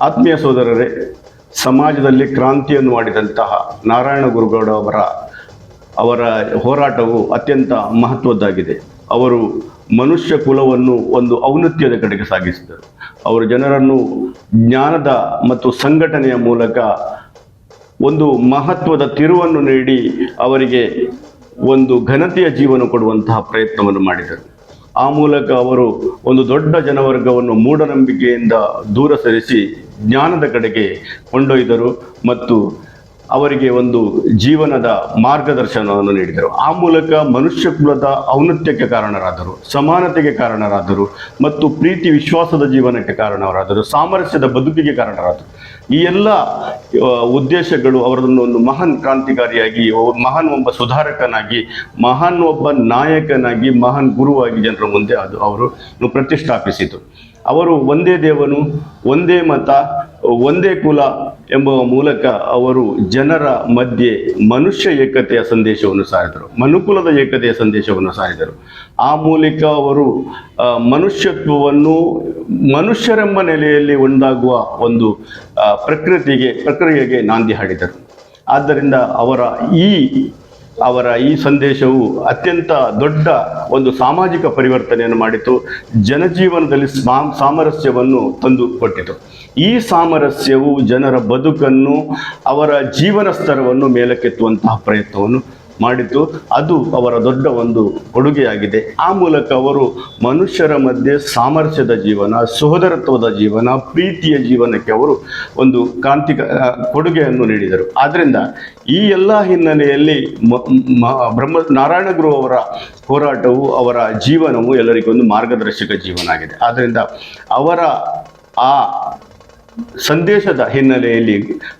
ಆತ್ಮೀಯ ಸೋದರರೇ ಸಮಾಜದಲ್ಲಿ ಕ್ರಾಂತಿಯನ್ನು ಮಾಡಿದಂತಹ ನಾರಾಯಣ ಗುರುಗೌಡ ಅವರ ಅವರ ಹೋರಾಟವು ಅತ್ಯಂತ ಮಹತ್ವದ್ದಾಗಿದೆ. ಅವರು ಮನುಷ್ಯ ಕುಲವನ್ನು ಒಂದು ಔನ್ನತ್ಯದ ಕಡೆಗೆ ಸಾಗಿಸಿದರು. ಅವರು ಜನರನ್ನು ಜ್ಞಾನದ ಮತ್ತು ಸಂಘಟನೆಯ ಮೂಲಕ ಒಂದು ಮಹತ್ವದ ತಿರುವನ್ನು ನೀಡಿ ಅವರಿಗೆ ಒಂದು ಘನತೆಯ ಜೀವನ ಕೊಡುವಂತಹ ಪ್ರಯತ್ನವನ್ನು ಮಾಡಿದರು. ಆ ಮೂಲಕ ಅವರು ಒಂದು ದೊಡ್ಡ ಜನವರ್ಗವನ್ನು ಮೂಢನಂಬಿಕೆಯಿಂದ ದೂರ ಸರಿಸಿ ಜ್ಞಾನದ ಕಡೆಗೆ ಕೊಂಡೊಯ್ದರು ಮತ್ತು ಅವರಿಗೆ ಒಂದು ಜೀವನದ ಮಾರ್ಗದರ್ಶನವನ್ನು ನೀಡಿದರು. ಆ ಮೂಲಕ ಮನುಷ್ಯ ಕುಲದ ಔನ್ನತ್ಯಕ್ಕೆ ಕಾರಣರಾದರು, ಸಮಾನತೆಗೆ ಕಾರಣರಾದರು ಮತ್ತು ಪ್ರೀತಿ, ವಿಶ್ವಾಸದ ಜೀವನಕ್ಕೆ ಕಾರಣರಾದರು, ಸಾಮರಸ್ಯದ ಬದುಕಿಗೆ ಕಾರಣರಾದರು. ಈ ಎಲ್ಲ ಉದ್ದೇಶಗಳು ಅವರನ್ನು ಒಂದು ಮಹಾನ್ ಕ್ರಾಂತಿಕಾರಿಯಾಗಿ ಮಹಾನ್ ಒಬ್ಬ ಸುಧಾರಕನಾಗಿ, ಮಹಾನ್ ಒಬ್ಬ ನಾಯಕನಾಗಿ, ಮಹಾನ್ ಗುರುವಾಗಿ ಜನರ ಮುಂದೆ ಅದು ಅವರು ಪ್ರತಿಷ್ಠಾಪಿಸಿತು. ಅವರು ಒಂದೇ ದೇವನು, ಒಂದೇ ಮತ, ಒಂದೇ ಕುಲ ಎಂಬ ಮೂಲಕ ಅವರು ಜನರ ಮಧ್ಯೆ ಮನುಷ್ಯ ಏಕತೆಯ ಸಂದೇಶವನ್ನು ಸಾರಿದರು, ಮನುಕುಲದ ಏಕತೆಯ ಸಂದೇಶವನ್ನು ಸಾರಿದರು. ಆ ಮೂಲಕ ಅವರು ಮನುಷ್ಯತ್ವವನ್ನು, ಮನುಷ್ಯರೆಂಬ ನೆಲೆಯಲ್ಲಿ ಒಂದಾಗುವ ಒಂದು ಪ್ರಕೃತಿಗೆ, ಪ್ರಕ್ರಿಯೆಗೆ ನಾಂದಿ ಹಾಡಿದರು. ಆದ್ದರಿಂದ ಅವರ ಈ ಅವರ ಈ ಸಂದೇಶವು ಅತ್ಯಂತ ದೊಡ್ಡ ಒಂದು ಸಾಮಾಜಿಕ ಪರಿವರ್ತನೆಯನ್ನು ಮಾಡಿತು. ಜನಜೀವನದಲ್ಲಿ ಸ್ಮಾ, ಸಾಮರಸ್ಯವನ್ನು ತಂದು ಕೊಟ್ಟಿತು ಈ ಸಾಮರಸ್ಯವು ಜನರ ಬದುಕನ್ನು, ಅವರ ಜೀವನ ಸ್ತರವನ್ನು ಮೇಲಕ್ಕೆತ್ತುವಂತಹ ಪ್ರಯತ್ನವನ್ನು ಮಾಡಿತು ಅದು ಅವರ ದೊಡ್ಡ ಒಂದು ಕೊಡುಗೆಯಾಗಿದೆ. ಆ ಮೂಲಕ ಅವರು ಮನುಷ್ಯರ ಮಧ್ಯೆ ಸಾಮರಸ್ಯದ ಜೀವನ, ಸಹೋದರತ್ವದ ಜೀವನ, ಪ್ರೀತಿಯ ಜೀವನಕ್ಕೆ ಅವರು ಒಂದು ಕಾಂತಿಕ ಕೊಡುಗೆಯನ್ನು ನೀಡಿದರು. ಆದ್ದರಿಂದ ಈ ಎಲ್ಲ ಹಿನ್ನೆಲೆಯಲ್ಲಿ ಬ್ರಹ್ಮ, ನಾರಾಯಣ ಗುರು ಅವರ ಹೋರಾಟವು, ಅವರ ಜೀವನವು ಎಲ್ಲರಿಗೂ ಒಂದು ಮಾರ್ಗದರ್ಶಕ ಜೀವನ ಆಗಿದೆ. ಆದ್ದರಿಂದ ಅವರ ಆ ಸಂದೇಶದ ಹಿನ್ನೆಲೆಯಲ್ಲಿ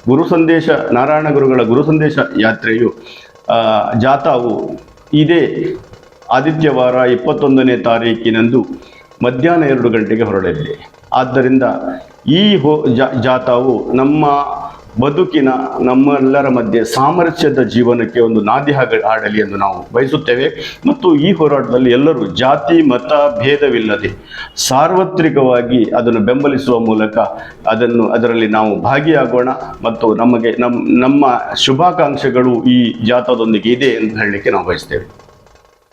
ಗುರು ಸಂದೇಶ, ನಾರಾಯಣ ಗುರುಗಳ ಗುರು ಸಂದೇಶ ಯಾತ್ರೆಯು ಜಾಥಾವು ಇದೇ ಆದಿತ್ಯವಾರ ಇಪ್ಪತ್ತೊಂದನೇ ತಾರೀಕಿನಂದು ಮಧ್ಯಾಹ್ನ ಎರಡು ಗಂಟೆಗೆ ಹೊರಡಲಿದೆ ಆದ್ದರಿಂದ ಈ ಹೋ ಜಾಥಾವು ನಮ್ಮ ಬದುಕಿನ ನಮ್ಮೆಲ್ಲರ ಮಧ್ಯೆ ಸಾಮರಸ್ಯದ ಜೀವನಕ್ಕೆ ಒಂದು ನಾದಿ ಆಡಲಿ ಎಂದು ನಾವು ಬಯಸುತ್ತೇವೆ. ಮತ್ತು ಈ ಹೋರಾಟದಲ್ಲಿ ಎಲ್ಲರೂ ಜಾತಿ, ಮತ, ಭೇದವಿಲ್ಲದೆ ಸಾರ್ವತ್ರಿಕವಾಗಿ ಅದನ್ನು ಬೆಂಬಲಿಸುವ ಮೂಲಕ ಅದನ್ನು ಅದರಲ್ಲಿ ನಾವು ಭಾಗಿಯಾಗೋಣ. ಮತ್ತು ನಮಗೆ ನಮ್ಮ ನಮ್ಮ ಶುಭಾಕಾಂಕ್ಷೆಗಳು ಈ ಜಾಥಾದೊಂದಿಗೆ ಇದೆ ಎಂದು ಹೇಳಲಿಕ್ಕೆ ನಾವು ಬಯಸ್ತೇವೆ